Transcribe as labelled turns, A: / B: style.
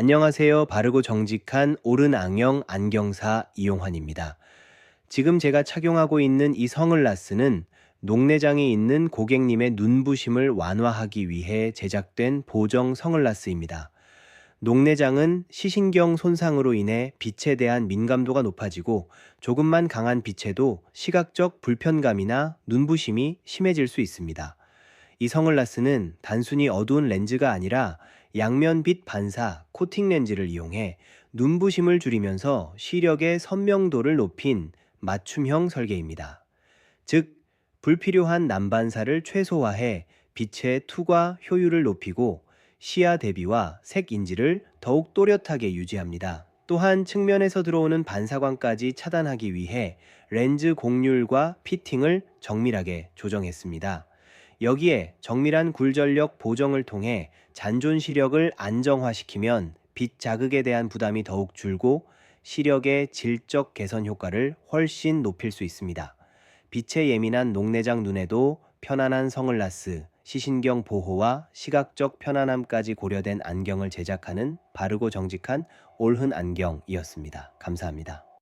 A: 안녕하세요. 바르고 정직한 옳은 안경 안경사 이용환입니다. 지금 제가 착용하고 있는 이 성을라스는 녹내장이 있는 고객님의 눈부심을 완화하기 위해 제작된 보정 성을라스입니다. 녹내장은 시신경 손상으로 인해 빛에 대한 민감도가 높아지고 조금만 강한 빛에도 시각적 불편감이나 눈부심이 심해질 수 있습니다. 이 성을라스는 단순히 어두운 렌즈가 아니라 양면빛 반사 코팅 렌즈를 이용해 눈부심을 줄이면서 시력의 선명도를 높인 맞춤형 설계입니다. 즉, 불필요한 난반사를 최소화해 빛의 투과 효율을 높이고 시야 대비와 색 인지를 더욱 또렷하게 유지합니다. 또한 측면에서 들어오는 반사광까지 차단하기 위해 렌즈 곡률과 피팅을 정밀하게 조정했습니다. 여기에 정밀한 굴절력 보정을 통해 잔존 시력을 안정화시키면 빛 자극에 대한 부담이 더욱 줄고 시력의 질적 개선 효과를 훨씬 높일 수 있습니다. 빛에 예민한 녹내장 눈에도 편안한 성을라스, 시신경 보호와 시각적 편안함까지 고려된 안경을 제작하는 바르고 정직한 올흔 안경이었습니다. 감사합니다.